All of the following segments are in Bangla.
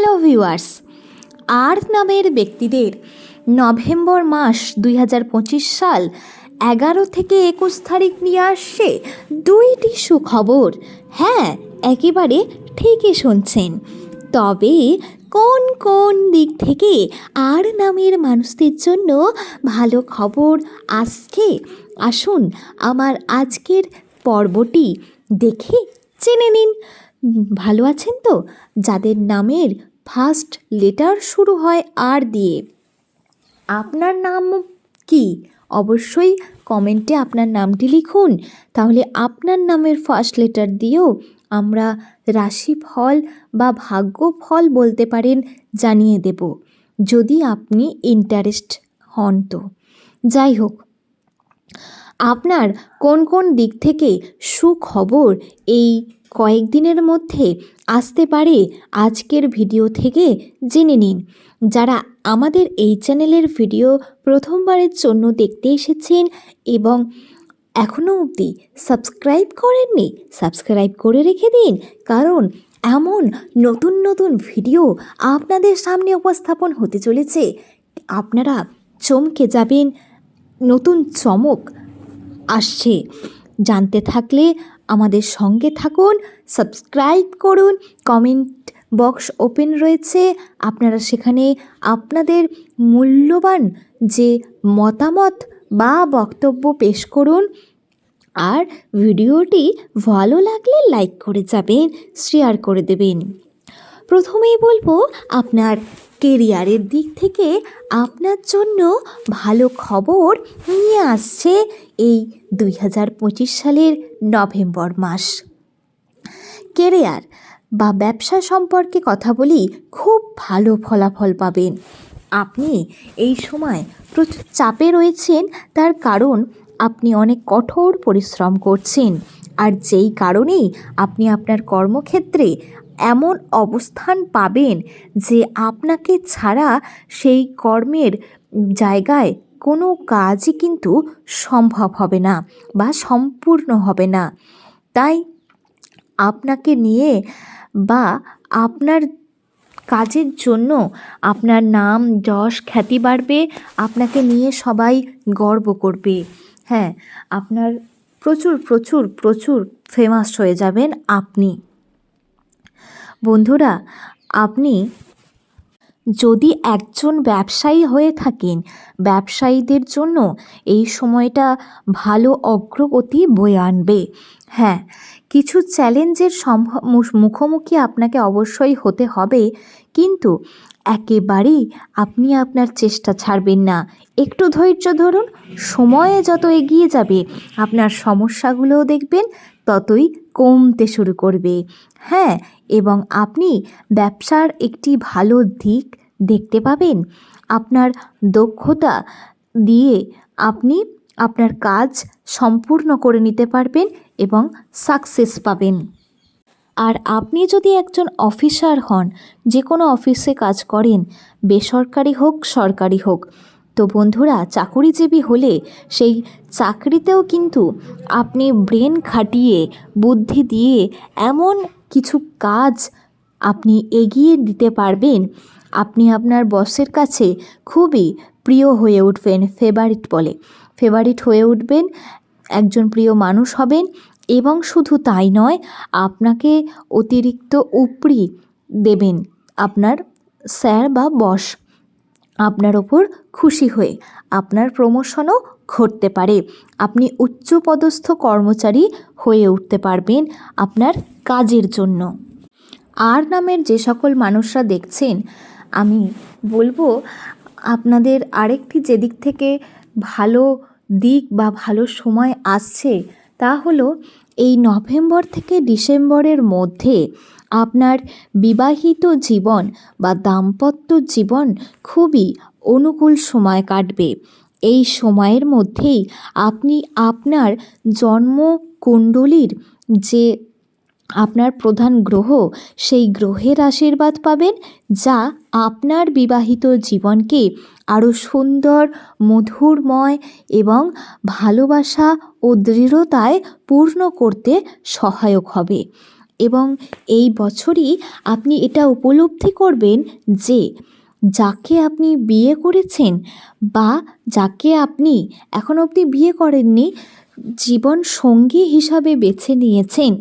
হ্যালো ভিউয়ার্স আর নামের ব্যক্তিদের নভেম্বর মাস দুই হাজার পঁচিশ সাল এগারো থেকে একুশ তারিখ নিয়ে আসছে দুইটি সুখবর। হ্যাঁ একেবারে ঠিকই শুনছেন। তবে কোন কোন দিক থেকে আর নামের মানুষদের জন্য ভালো খবর আসছে, আসুন আমার আজকের পর্বটি দেখে জেনে নিন। ভালো আছেন তো? যাদের নামের ফার্স্ট লেটার শুরু হয় আর দিয়ে। আপনার নাম কি? অবশ্যই কমেন্টে আপনার নামটি লিখুন। তাহলে আপনার নামের ফার্স্ট লেটার দিয়েও আমরা রাশিফল বা ভাগ্যফল বলতে পারেন জানিয়ে দেব, যদি আপনি ইন্টারেস্ট হন তো। যাই হোক, আপনার কোন কোন দিক থেকে সুখবর এই কয়েকদিনের মধ্যে আসতে পারে আজকের ভিডিও থেকে জেনে নিন। যারা আমাদের এই চ্যানেলের ভিডিও প্রথমবারের জন্য দেখতে এসেছেন এবং এখনও অবধি সাবস্ক্রাইব করেননি, সাবস্ক্রাইব করে রেখে দিন, কারণ এমন নতুন নতুন ভিডিও আপনাদের সামনে উপস্থাপন হতে চলেছে। আপনারা চমকে যাবেন, নতুন চমক আসছে। জানতে থাকলে আমাদের সঙ্গে থাকুন, সাবস্ক্রাইব করুন, কমেন্ট বক্স ওপেন রয়েছে। আপনারা সেখানে আপনাদের মূল্যবান যে মতামত বা বক্তব্য পেশ করুন। আর ভিডিওটি ভালো লাগলে লাইক করে যাবেন শেয়ার করে দেবেন। প্রথমেই বলব, আপনার কেরিয়ারের দিক থেকে আপনার জন্য ভালো খবর নিয়ে আসছে এই দুই হাজার পঁচিশ সালের নভেম্বর মাস। কেরিয়ার বা ব্যবসা সম্পর্কে কথা বলি খুব ভালো ফলাফল পাবেন। আপনি এই সময় প্রচুর চাপে রয়েছেন, তার কারণ আপনি অনেক কঠোর পরিশ্রম করছেন। আর যেই কারণেই আপনি আপনার কর্মক্ষেত্রে এমন অবস্থান পাবেন যে আপনাকে ছাড়া সেই কর্মের জায়গায় কোনো কাজই কিন্তু সম্ভব হবে না বা সম্পূর্ণ হবে না। তাই আপনাকে নিয়ে বা আপনার কাজের জন্য আপনার নাম, যশ, খ্যাতি বাড়বে, আপনাকে নিয়ে সবাই গর্ব করবে। হ্যাঁ আপনার প্রচুর প্রচুর প্রচুর ফেমাস হয়ে যাবেন আপনি। বন্ধুরা, আপনি যদি একজন ব্যবসায়ী হয়ে থাকেন, ব্যবসায়ীদের জন্য এই সময়টা ভালো অগ্রগতি বয়ে আনবে। হ্যাঁ কিছু চ্যালেঞ্জের মুখোমুখি আপনাকে অবশ্যই হতে হবে, কিন্তু একেবারেই আপনি আপনার চেষ্টা ছাড়বেন না। একটু ধৈর্য ধরুন, সময়ে যত এগিয়ে যাবে, আপনার সমস্যাগুলোও দেখবেন ততই কমতে শুরু করবে। হ্যাঁ এবং আপনি ব্যবসার একটি ভালো দিক দেখতে পাবেন। আপনার দক্ষতা দিয়ে আপনি আপনার কাজ সম্পূর্ণ করে নিতে পারবেন এবং সাকসেস পাবেন। আর আপনি যদি একজন অফিসার হন যে কোনো অফিসে কাজ করেন, বেসরকারি হোক, সরকারি হোক তো বন্ধুরা, চাকুরিজীবী হলে সেই চাকরিতেও কিন্তু আপনি ব্রেন খাটিয়ে, বুদ্ধি দিয়ে এমন কিছু কাজ আপনি এগিয়ে দিতে পারবেন। আপনি আপনার বসের কাছে খুবই প্রিয় হয়ে উঠবেন ফেভারিট বলে। ফেভারিট হয়ে উঠবেন, একজন প্রিয় মানুষ হবেন এবং শুধু তাই নয়, আপনাকে অতিরিক্ত উপরি দেবেন আপনার স্যার বা বস। আপনার ওপর খুশি হয়ে আপনার প্রমোশনও ঘটতে পারে। আপনি উচ্চপদস্থ কর্মচারী হয়ে উঠতে পারবেন আপনার কাজের জন্য। আর নামের যে সকল মানুষরা দেখছেন, আমি বলব আপনাদের আরেকটি যেদিক থেকে ভালো দিক বা ভালো সময় আসছে তা হলো এই নভেম্বর থেকে ডিসেম্বরের মধ্যে আপনার বিবাহিত জীবন বা দাম্পত্য জীবন খুবই অনুকূল সময় কাটবে। এই সময়ের মধ্যেই আপনি আপনার জন্মকুণ্ডলীর যে আপনার প্রধান গ্রহ, সেই গ্রহের আশীর্বাদ পাবেন, যা আপনার বিবাহিত জীবনকে আরও সুন্দর, মধুরময় এবং ভালোবাসা ও দৃঢ়তায় পূর্ণ করতে সহায়ক হবে। এবং এই বছরই আপনি এটা উপলব্ধি করবেন যে যাকে আপনি বিয়ে করেছেন বা যাকে আপনি এখন অবধি বিয়ে করেননি, জীবন সঙ্গী হিসাবে বেছে নিয়েছেন।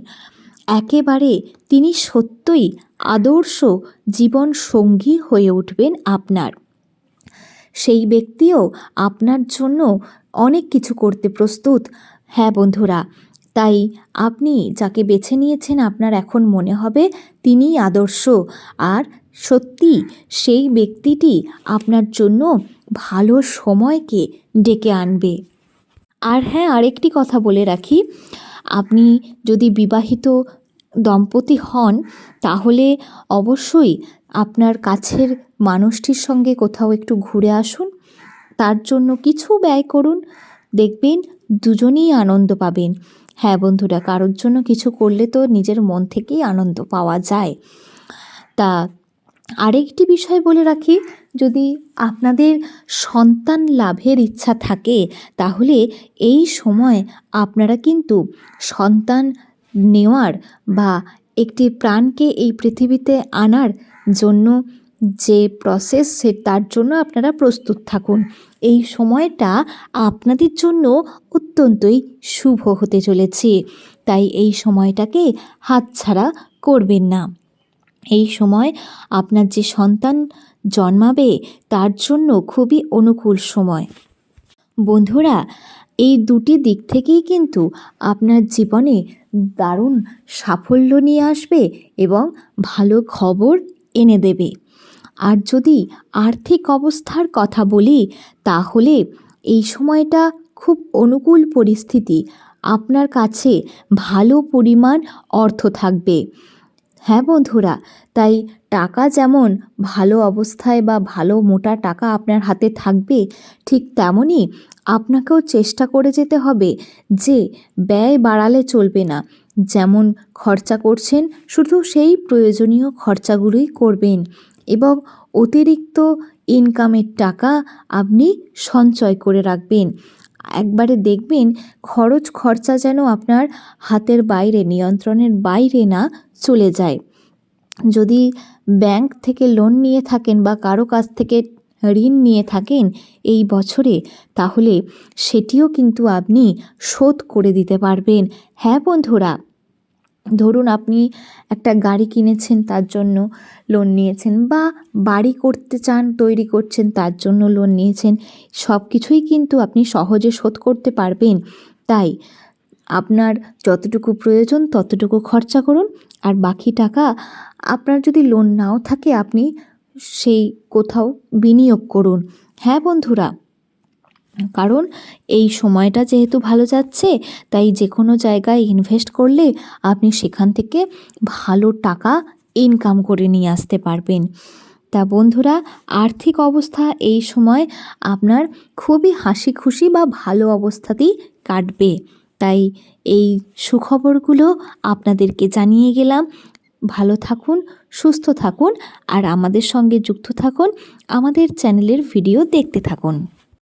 একেবারে তিনি সত্যই আদর্শ জীবন সঙ্গী হয়ে উঠবেন আপনার। সেই ব্যক্তিও আপনার জন্য অনেক কিছু করতে প্রস্তুত। হ্যাঁ বন্ধুরা তাই আপনি যাকে বেছে নিয়েছেন আপনার এখন মনে হবে তিনিই আদর্শ। আর সত্যি সেই ব্যক্তিটি আপনার জন্য ভালো সময়কে ডেকে আনবে। আর হ্যাঁ আরেকটি কথা বলে রাখি। আপনি যদি বিবাহিত দম্পতি হন, তাহলে অবশ্যই আপনার কাছের মানুষটির সঙ্গে কোথাও একটু ঘুরে আসুন। তার জন্য কিছু ব্যয় করুন। দেখবেন দুজনেই আনন্দ পাবেন। হ্যাঁ বন্ধুরা, কারোর জন্য কিছু করলে তো নিজের মন থেকেই আনন্দ পাওয়া যায়। তা আরেকটি বিষয় বলে রাখি, যদি আপনাদের সন্তান লাভের ইচ্ছা থাকে, তাহলে এই সময় আপনারা কিন্তু সন্তান নেওয়ার বা একটি প্রাণকে এই পৃথিবীতে আনার জন্য যে প্রসেস সে তার জন্য আপনারা প্রস্তুত থাকুন। এই সময়টা আপনাদের জন্য অত্যন্তই শুভ হতে চলেছে। তাই এই সময়টাকে হাতছাড়া করবেন না। এই সময় আপনার যে সন্তান জন্মাবে, তার জন্য খুবই অনুকূল সময়। বন্ধুরা, এই দুটি দিক থেকেই কিন্তু আপনার জীবনে দারুণ সাফল্য নিয়ে আসবে এবং ভালো খবর এনে দেবে। আর যদি আর্থিক অবস্থার কথা বলি, তাহলে এই সময়টা খুব অনুকূল পরিস্থিতি। আপনার কাছে ভালো পরিমাণ অর্থ থাকবে। হ্যাঁ বন্ধুরা, তাই টাকা যেমন ভালো অবস্থায় বা ভালো মোটা টাকা আপনার হাতে থাকবে, ঠিক তেমনই আপনাকেও চেষ্টা করে যেতে হবে যে ব্যয় বাড়ালে চলবে না। যেমন খরচা করছেন, শুধু সেই প্রয়োজনীয় খরচাগুলোই করবেন। এবং অতিরিক্ত ইনকামের টাকা আপনি সঞ্চয় করে রাখবেন। একবারে দেখবেন খরচ খরচা যেন আপনার হাতের বাইরে, নিয়ন্ত্রণের বাইরে না চলে যায়। যদি ব্যাংক থেকে লোন নিয়ে থাকেন বা কারও কাছ থেকে ঋণ নিয়ে থাকেন এই বছরে, তাহলে সেটিও কিন্তু আপনি শোধ করে দিতে পারবেন। হ্যাঁ বন্ধুরা ধরুন আপনি একটা গাড়ি কিনেছেন, তার জন্য লোন নিয়েছেন বা বাড়ি করতে চান, তৈরি করছেন, তার জন্য লোন নিয়েছেন সব কিছুই কিন্তু আপনি সহজে শোধ করতে পারবেন। তাই আপনার যতটুকু প্রয়োজন ততটুকু খরচা করুন আর বাকি টাকা আপনার যদি লোন নাও থাকে, আপনি সেই কোথাও বিনিয়োগ করুন। হ্যাঁ বন্ধুরা? কারণ এই সময়টা যেহেতু ভালো যাচ্ছে, তাই যে কোনো জায়গায় ইনভেস্ট করলে আপনি সেখান থেকে ভালো টাকা ইনকাম করে নিয়ে আসতে পারবেন। তা বন্ধুরা, আর্থিক অবস্থা এই সময় আপনার খুবই হাসি খুশি বা ভালো অবস্থাতেই কাটবে। তাই এই সুখবরগুলো আপনাদেরকে জানিয়ে গেলাম। ভালো থাকুন, সুস্থ থাকুন, আর আমাদের সঙ্গে যুক্ত থাকুন। আমাদের চ্যানেলের ভিডিও দেখতে থাকুন।